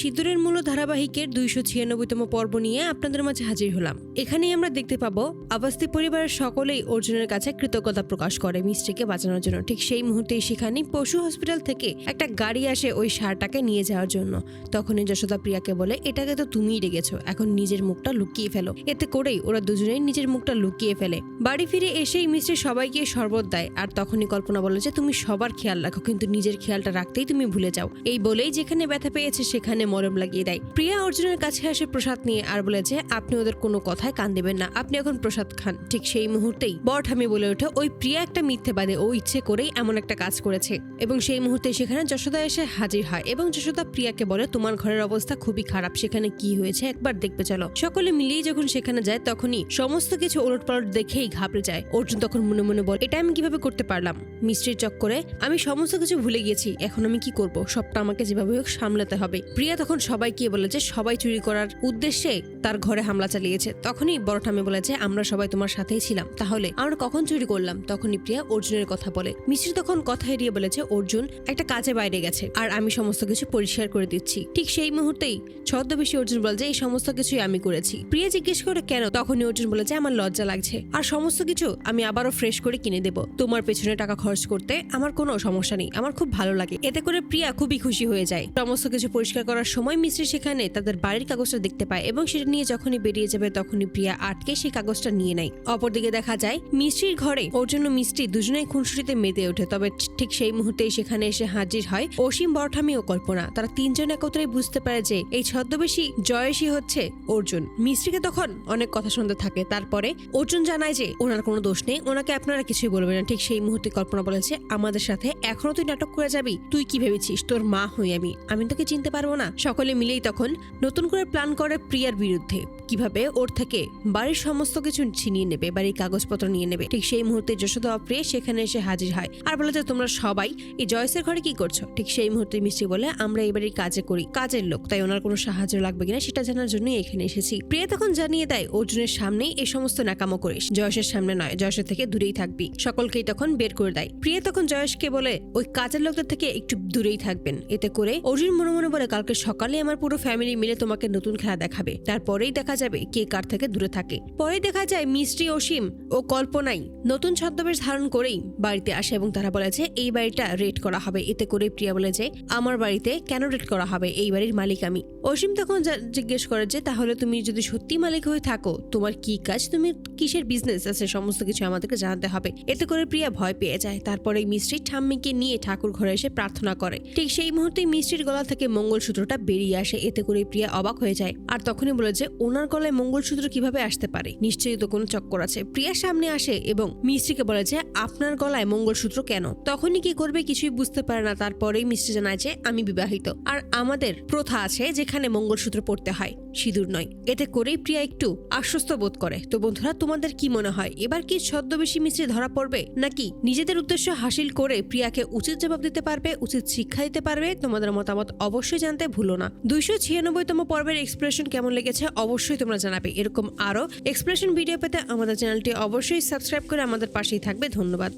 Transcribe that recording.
সিঁদুরের মূল ধারাবাহিকের দুইশো ছিয়ানব্বইতম পর্ব নিয়ে আপনাদের মাঝে হাজির হলাম। এখানেই আমরা দেখতে পাবো আবাস্তি পরিবারের সকলেই অর্জুনের কাছে কৃতজ্ঞতা প্রকাশ করে মিস্ত্রিকে বাঁচানোর জন্য। ঠিক সেই মুহূর্তেই সেখানে পশু হসপিটাল থেকে একটা গাড়ি আসে ওই সারটাকে নিয়ে যাওয়ার জন্য। তখনই যশোদা প্রিয়াকে বলে, এটাকে তো তুমিই রেগেছো এখন নিজের মুখটা লুকিয়ে ফেলো। এতে করেই ওরা দুজনেই নিজের মুখটা লুকিয়ে ফেলে। বাড়ি ফিরে এসেই মিস্ত্রি সবাইকে শরবত দেয়, আর তখনই কল্পনা বলে যে, তুমি সবার খেয়াল রাখো, কিন্তু নিজের খেয়ালটা রাখতেই তুমি ভুলে যাও। এই বলেই যেখানে ব্যথা পেয়েছে সেখানে মরম লাগিয়ে দেয়। প্রিয়া অর্জুনের কাছে আসে প্রসাদ নিয়ে আর বলে যে, আপনি ওদের কোনো কথায় কান দেবেন না। আপনি এখন প্রসাদ খান। ঠিক সেই মুহূর্তেই বর ঠামি বলে ওঠে, ওই প্রিয়া একটা মিথ্যে বাদে ও ইচ্ছে করেই এমন একটা কাজ করেছে। এবং সেই মুহূর্তে সেখানে যশোদা এসে হাজির হয় এবং যশোদা প্রিয়াকে বলে, তোমার ঘরের অবস্থা খুবই খারাপ। সেখানে কি হয়েছে একবার দেখবে চলো। সকলে মিলিয়ে যখন সেখানে যায়, তখনই সমস্ত কিছু ওলট পালট দেখেই ঘাবড়ে যায়। অর্জুন তখন মনে মনে বলে, এটা আমি কীভাবে করতে পারলাম? মিস্ত্রির চক্করে, আমি সমস্ত কিছু ভুলে গেছি এখন আমি কি করব? সবটা আমাকে যেভাবে হোক সামলাতে হবে। প্রিয়া তখন সবাইকে বলে যে সবাই চুরি করার উদ্দেশ্যে তার ঘরে হামলা চালিয়েছে। তখনই বড় ঠামে বলেছে, আমরা সবাই তোমার সাথেই ছিলাম। তাহলে আমরা কখন চুরি করলাম? তখনই প্রিয়া অর্জুনের কথা বলে। মিস্ত্রি তখন কথা এড়িয়ে বলেছে, অর্জুন, একটা কাজে বাইরে গেছে আর আমি সমস্ত কিছু পরিষ্কার করে দিচ্ছি। ঠিক সেই মুহূর্তেই ছদ্মবেশী অর্জুন বলে যে, এই সমস্ত কিছুই আমি করেছি। প্রিয়া জিজ্ঞেস করে, কেন? তখনই অর্জুন বলে যে, আমার লজ্জা লাগছে। আর সমস্ত কিছু আমি আবারও ফ্রেশ করে কিনে দেব। তোমার পেছনে টাকা খরচ করতে আমার কোনো সমস্যা নেই। আমার খুব ভালো লাগে। এতে করে প্রিয়া খুবই খুশি হয়ে যায়। সমস্ত কিছু পরিষ্কার করার সময় মিস্ত্রি সেখানে তাদের বাড়ির কাগজটা দেখতে পায় এবং সেটা নিয়ে যখনই বেরিয়ে যাবে তখনই প্রিয়া আটকে সেই কাগজটা নিয়ে নেয়। অপরদিকে দেখা যায় মিস্ত্রির ঘরে ওর জন্য মিস্ত্রি দুজনেই খুনসুটিতে মেতে ওঠে, তবে ঠিক সেই মুহূর্তেই সেখানে এসে হাজির হয় অসীম বরঠামি ও কল্পনা। তারা তিনজন একত্রেই বুঝতে পারে যে এই ছদ্মবেশী জয়সী হচ্ছে অর্জুন। মিস্ত্রিকে তখন অনেক কথা শুনতে থাকে, তারপরে অর্জুন জানায় যে ওনার কোনো দোষ নেই, ওনাকে আপনারা কিছুই বলবেন না। ঠিক সেই মুহূর্তে কল্পনা বলেছে, আমাদের সাথে এখনও তুই নাটক করে যাবি, তুই কি ভেবেছিস? তোর মা হই আমি। আমি তোকে চিনতে পারব না। সকলে মিলেই তখন নতুন করে প্ল্যান করে প্রিয়ার বিরুদ্ধে। কীভাবে? ওর থেকে বাড়ির সমস্ত কিছু ছিনিয়ে নেবে, বাড়ির কাগজপত্র নিয়ে নেবে। ঠিক সেই মুহূর্তে যশোদা প্রিয়া সেখানে এসে হাজির হয়। আর বলে যে, তোমরা সবাই এই জয়সের ঘরে কি করছ? ঠিক সেই মুহূর্তে মিষ্টি বলে, আমরা এই বাড়ির কাজে করি, কাজের লোক। তাই ওনার কোনো সাহায্য লাগবে কিনা সেটা জানার জন্যই এখানে এসেছি। প্রিয়া তখন জানিয়ে দেয়, অর্জুনের সামনেই এই সমস্ত নাকামো করিস। জয়সের সামনে নয়, জয়সের থেকে দূরেই থাকবি। সকলকেই তখন বের করে দেয়। প্রিয়া তখন জয়সকে বলে, ওই কাজের লোকদের থেকে একটু দূরেই থাকবেন। এতে করে অর্জুন মনে মনে বলে, কালকে সকালে আমার পুরো ফ্যামিলি মিলে তোমাকে নতুন খেলা দেখাবে। তারপরেই দেখা যাবে কে কার থেকে দূরে থাকে। পরে দেখা যায় মিষ্টি অসীম ও কল্পনাই নতুন ছদ্মবেশ ধারণ করেই বাড়িতে আসে এবং তারা বলেছে এই বাড়িটা রেড করা হবে। এতে করে প্রিয়া বলে যে, আমার বাড়িতে কেন রেড করা হবে? এই বাড়ির মালিক আমি। অসীম তখন যা- জিজ্ঞেস করে যে, তাহলে তুমি যদি সত্যি মালিক হয়ে থাকো, তোমার কি কাজ? তুমি কিসের বিজনেস আছে? সমস্ত কিছু আমাদেরকে জানাতে হবে। এতে করে প্রিয়া ভয় পেয়ে যায়। তারপরে মিষ্টি ঠাম্মিকে নিয়ে ঠাকুর ঘরে এসে প্রার্থনা করে। ঠিক সেই মুহূর্তে মিষ্টির গলা থেকে মঙ্গলসূত্রটা বেরিয়ে আসে, এতে করে প্রিয়া অবাক হয়ে যায়। আর তখনই বলে যে, ওনার গলায় মঙ্গলসূত্র কীভাবে আসতে পারে? নিশ্চয়ই তো কোনো চক্কর আছে। প্রিয়ার সামনে আসে এবং মিস্ত্রিকে বলে যে, আপনার গলায় মঙ্গলসূত্র কেন? তখনই কি করবে কিছুই বুঝতে পারে না। তারপরেই মিস্ত্রি জানায় যে, আমি বিবাহিত। আর আমাদের প্রথা আছে যেখানে মঙ্গলসূত্র পড়তে হয়, সিঁদুর নয়। এতে করেই প্রিয়া একটু আশ্বস্ত বোধ করে। তো বন্ধুরা, তোমাদের কি মনে হয়? এবার কি ছদ্মবেশী মিস্ত্রি ধরা পড়বে? নাকি নিজেদের উদ্দেশ্য হাসিল করে প্রিয়াকে উচিত জবাব দিতে পারবে, উচিত শিক্ষা দিতে পারবে? তোমাদের মতামত অবশ্যই জানতে ভুলো না। দুইশো ছিয়ানব্বইতম পর্বের এক্সপ্রেশন কেমন লেগেছে অবশ্যই তোমরা জানাবে। এরকম আরও এক্সপ্রেশন ভিডিও পেতে আমাদের চ্যানেলটি অবশ্যই সাবস্ক্রাইব করে আমাদের পাশেই থাকবে। ধন্যবাদ।